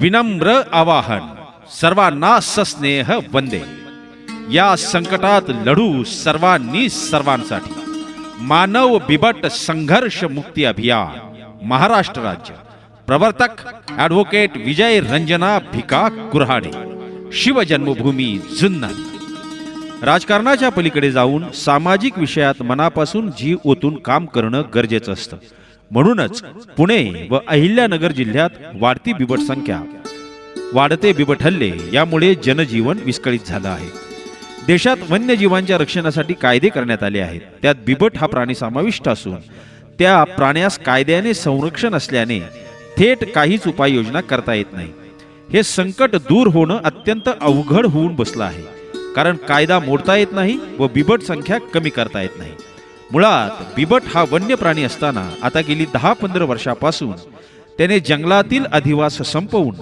विनम्र आवाहन सर्वांना सस्नेह वंदे. या संकटात लढू सर्वांनी सर्वांसाठी. मानव बिबट संघर्ष मुक्ती अभियान महाराष्ट्र राज्य. प्रवर्तक ॲडव्होकेट विजय रंजना भिका कुऱ्हाडे. शिवजन्मभूमी जुन्नर. राजकारणाच्या पलीकडे जाऊन सामाजिक विषयात मनापासून जीव ओतून काम करणं गरजेचं असतं. म्हणूनच पुणे व अहिल्यानगर जिल्ह्यात वाढती बिबट संख्या. वाढते बिबट हल्ले यामुळे जनजीवन विस्कळीत झालं आहे. देशात वन्यजीवांच्या रक्षणासाठी कायदे करण्यात आले आहेत. त्यात बिबट हा प्राणी समाविष्ट असून त्या प्राण्यास कायद्याने संरक्षण असल्याने थेट काहीच उपाययोजना करता येत नाही. हे संकट दूर होणं अत्यंत अवघड होऊन बसलं आहे. कारण कायदा मोडता येत नाही व बिबट संख्या कमी करता येत नाही. मुळात बिबट हा वन्य प्राणी असताना आता गेली दहा पंधरा वर्षापासून त्याने जंगलातील अधिवास संपवून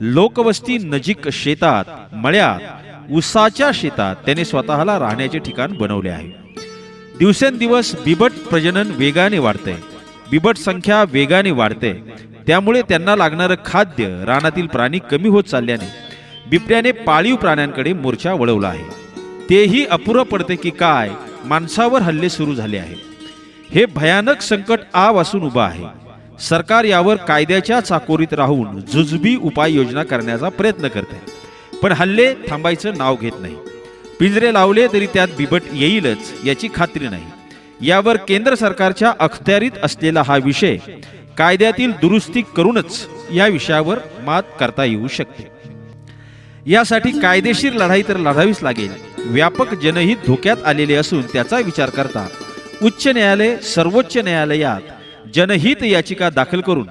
लोकवस्ती नजीक शेतात मळ्यात उसाच्या शेतात त्याने स्वतःला राहण्याचे ठिकाण बनवले आहे. दिवसेंदिवस बिबट प्रजनन वेगाने वाढते बिबट संख्या वेगाने वाढते. त्यामुळे त्यांना लागणारं खाद्य रानातील प्राणी कमी होत चालल्याने बिबट्याने पाळीव प्राण्यांकडे मोर्चा वळवला आहे. तेही अपुरं पडते की काय? माणसावर हल्ले सुरू झाले आहेत. हे भयानक संकट आव असून उभं आहे. सरकार यावर कायद्याच्या चाकोरीत राहून जुजबी उपाययोजना करण्याचा प्रयत्न करते पण हल्ले थांबायचं नाव घेत नाही. पिंजरे लावले तरी त्यात बिबट येईलच याची खात्री नाही. यावर केंद्र सरकारच्या अखत्यारीत असलेला हा विषय कायद्यातील दुरुस्ती करूनच या विषयावर मात करता येऊ शकते. यासाठी कायदेशीर लढाई तर लढावीच लागेल. व्यापक जनहित धोक्यात आलेले असून त्याचा विचार करता उच्च न्यायालय सर्वोच्च न्यायालयात जनहित याचिका दाखल करून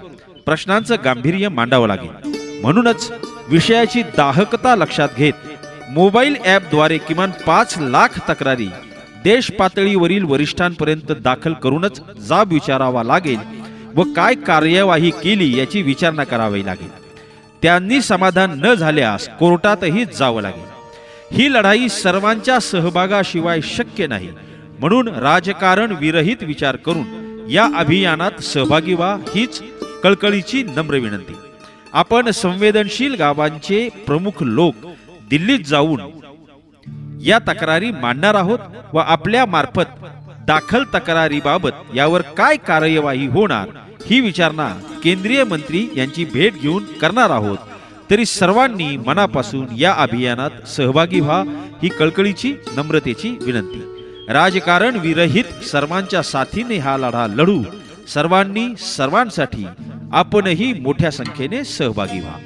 प्रश्नांचं गांभीर्य मांडावं लागेल. म्हणूनच विषयाची दाहकता लक्षात घेत मोबाईल ॲपद्वारे किमान पाच लाख तक्रारी देश पातळीवरील वरिष्ठांपर्यंत दाखल करूनच जाब विचारावा लागेल व काय कार्यवाही केली याची विचारणा करावी लागेल. त्यांनी समाधान न झाल्यास कोर्टातही जावं लागेल. ही लढाई सर्वांच्या सहभागाशिवाय शक्य नाही. म्हणून राजकारण विरहित विचार करून या अभियानात सहभागी व्हा हीच कळकळीची नम्र विनंती. आपण संवेदनशील गावांचे प्रमुख लोक दिल्लीत जाऊन या तक्रारी मांडणार आहोत व आपल्या मार्फत दाखल तक्रारीबाबत यावर काय कार्यवाही होणार ही विचारणा केंद्रीय मंत्री यांची भेट घेऊन करणार आहोत. तरी सर्वांनी मनापासून या अभियानात सहभागी व्हा ही कळकळीची नम्रतेची विनंती. राजकारण विरहित सर्वांच्या साथीने हा लढा लढू. सर्वांनी सर्वांसाठी आपणही मोठ्या संख्येने सहभागी व्हा.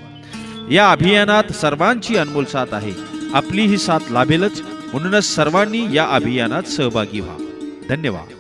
या अभियानात सर्वांची अनमोल साथ आहे. आपली ही साथ लाभेलच. म्हणूनच सर्वांनी या अभियानात सहभागी व्हा. धन्यवाद.